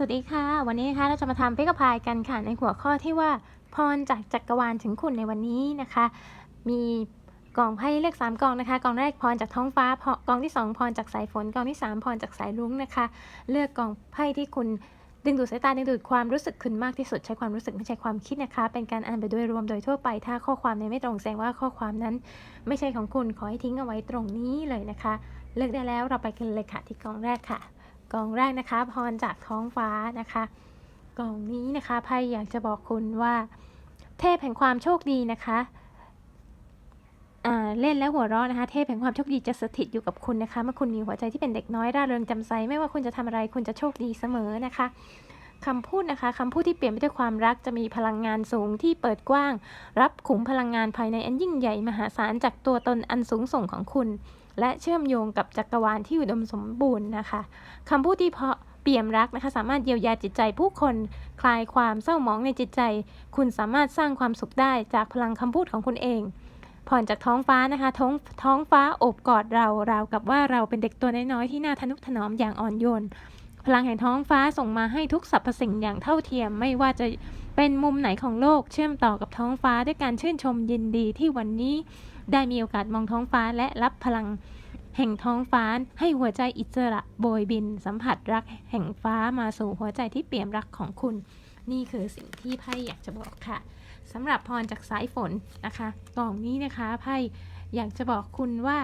สวัสดีค่ะ วันนี้นะคะเราจะมาทำเพกพายกันค่ะ ในหัวข้อที่ว่าพรจากจักรวาลถึงคุณในวันนี้นะคะ มีกล่องไพ่เลือก3กล่องนะคะกล่องแรกพรจากท้องฟ้าพกล่องที่ 2 พรจากสายฝนกล่องที่ 3 พรจากสายรุ้งนะคะ เลือกกล่องไพ่ที่คุณดึงดูดสายตาดึงดูดความรู้สึกคุณมากที่สุดใช้ความรู้สึกไม่ใช่ความคิดนะคะ เป็นการอ่านไปโดยรวมโดยทั่วไป ถ้าข้อความในไม่ตรงแสดงว่าข้อความนั้น ไม่ใช่ของคุณขอให้ทิ้งเอาไว้ตรงนี้เลยนะคะ เลือกได้แล้วเราไปกันเลยค่ะที่กล่องแรกค่ะ กองแรกนะคะพรจากท้องฟ้านะคะกองนี้นะคะไพ่อยากจะบอกคุณว่า เทพแห่งความโชคดีนะคะเล่นแล้วหัวเราะนะคะ เทพแห่งความโชคดีจะสถิตอยู่กับคุณนะคะ เมื่อคุณมีหัวใจที่เป็นเด็กน้อยร่าเริงจำใสไม่ว่าคุณจะทำอะไรคุณจะโชคดีเสมอนะคะคำพูดนะคะคำพูดที่เปลี่ยนไปด้วยความรักจะมีพลังงานสูงที่เปิดกว้าง รับขุมพลังงานภายในอันยิ่งใหญ่มหาศาลจากตัวตนอันสูงส่งของคุณ และเชื่อมโยงกับจักรวาลที่อุดมสมบูรณ์นะคะคำพูดที่เพาะเปี่ยมรักนะคะสามารถเยียวยาจิตใจผู้คนคลายความเศร้าหมองในจิตใจ คุณสามารถสร้างความสุขได้จากพลังคำพูดของคุณเองผ่อนจากท้องฟ้านะคะ ท้องท้องฟ้าโอบกอดเราราวกับว่าเราเป็นเด็กตัวน้อยๆที่น่าทนุถนอมอย่างอ่อนโยน พลังแห่งท้องฟ้าส่งมาให้ทุกสรรพสิ่งอย่างเท่าเทียม ไม่ว่าจะเป็นมุมไหนของโลกเชื่อมต่อกับท้องฟ้าด้วยการชื่นชมยินดีที่วันนี้ ได้มีโอกาสมองท้องฟ้าและรับพลังแห่งท้องฟ้าให้หัวใจอิสระโบยบิน สัมผัสรักแห่งฟ้ามาสู่หัวใจที่เปี่ยมรักของคุณ นี่คือสิ่งที่ไพ่อยากจะบอกค่ะสำหรับพรจากสายฝนนะคะกล่องนี้นะคะไพ่อยากจะบอกคุณว่า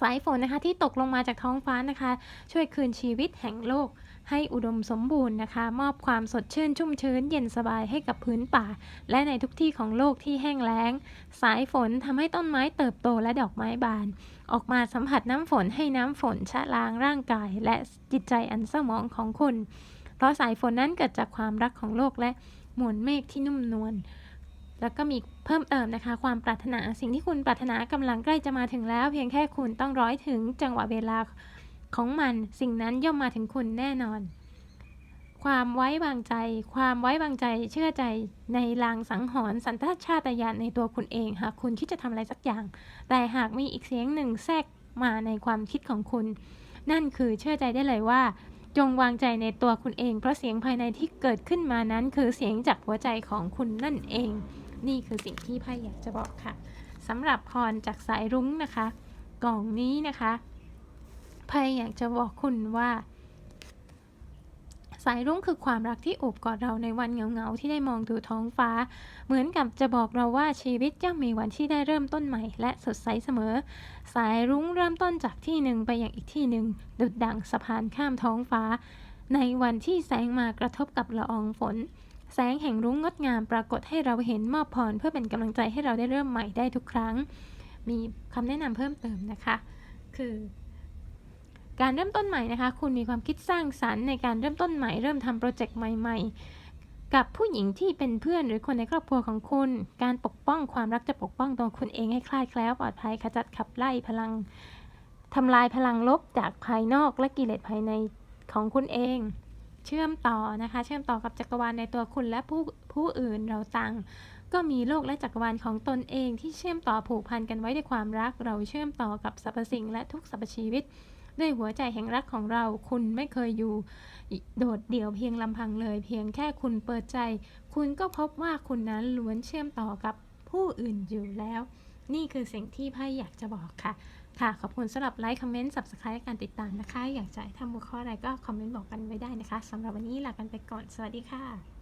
สายฝนนะคะที่ตกลงมาจากท้องฟ้านะคะ ช่วยคืนชีวิตแห่งโลก ให้อุดมสมบูรณ์นะคะ มอบความสดชื่นชุ่มชื้นเย็นสบายให้กับพื้นป่า และในทุกที่ของโลกที่แห้งแล้ง สายฝนทำให้ต้นไม้เติบโตและดอกไม้บาน ออกมาสัมผัสน้ำฝนให้น้ำฝนชะล้างร่างกาย และจิตใจอันเศร้าหมองของคุณ เพราะสายฝนนั้นเกิดจากความรักของโลกและมวลเมฆที่นุ่มนวล แล้วก็มีเพิ่มเติมนะคะ ความปรารถนาสิ่งที่คุณปรารถนากำลังใกล้จะมาถึงแล้ว เพียงแค่คุณต้องร้อยถึงจังหวะเวลาของมัน สิ่งนั้นย่อมมาถึงคุณแน่นอน ความไว้วางใจ ความไว้วางใจเชื่อใจในลางสังหรณ์สันทชาตญาณในตัวคุณเองหากคุณคิดจะทำอะไรสักอย่าง แต่หากมีอีกเสียงหนึ่งแทรกมาในความคิดของคุณ นั่นคือเชื่อใจได้เลยว่า จงวางใจในตัวคุณเอง เพราะเสียงภายในที่เกิดขึ้นมานั้น คือเสียงจากหัวใจของคุณนั่นเอง นี่คือสิ่งที่ไพ่อยากจะบอกค่ะสำหรับพรจากสายรุ้งนะคะ กล่องนี้นะคะไพ่อยากจะบอกคุณว่า สายรุ้งคือความรักที่โอบกอดเราในวันเหงาๆที่ได้มองดูท้องฟ้า เหมือนกับจะบอกเราว่าชีวิตย่อมมีวันที่ได้เริ่มต้นใหม่ และสดใสเสมอ สายรุ้งเริ่มต้นจากที่หนึ่งไปอย่างอีกที่หนึ่งดุดดังสะพานข้ามท้องฟ้า ในวันที่แสงมากระทบกับละอองฝน แสงแห่งรุ้งงดงามปรากฏให้เราเห็นมอบพรเพื่อเป็นกำลังใจให้เราได้เริ่มใหม่ได้ทุกครั้ง มีคำแนะนำเพิ่มเติมนะคะ คือการเริ่มต้นใหม่นะคะ คุณมีความคิดสร้างสรรค์ในการเริ่มต้นใหม่ เริ่มทำโปรเจกต์ใหม่ ๆ กับผู้หญิงที่เป็นเพื่อนหรือคนในครอบครัวของคุณ การปกป้องความรักจะปกป้องตัวคุณเองให้คลายแคล้วปลอดภัยขจัดขับไล่พลังทำลายพลังลบจากภายนอกและกิเลสภายในของคุณเอง เชื่อมต่อนะคะ เชื่อมต่อกับจักรวาลในตัวคุณและผู้ผู้อื่นเราต่างก็มีโลกและจักรวาลของตนเองที่เชื่อมต่อผูกพันกันไว้ด้วยความรัก เราเชื่อมต่อกับสรรพสิ่งและทุกสรรพชีวิต ด้วยหัวใจแห่งรักของเรา คุณไม่เคยอยู่ โดดเดี่ยวเพียงลำพังเลย เพียงแค่คุณเปิดใจ คุณก็พบว่าคุณนั้นล้วนเชื่อมต่อกับผู้อื่นอยู่แล้ว นี่คือสิ่งที่ไพ่อยากจะบอกค่ะ ค่ะ ขอบคุณสำหรับไลค์คอมเมนต์สับสไครต์และการติดตามนะคะ อยากจะให้ทำหัวข้ออะไรก็คอมเมนต์บอกกันไว้ได้นะคะสำหรับวันนี้ลากันไปก่อน สวัสดีค่ะ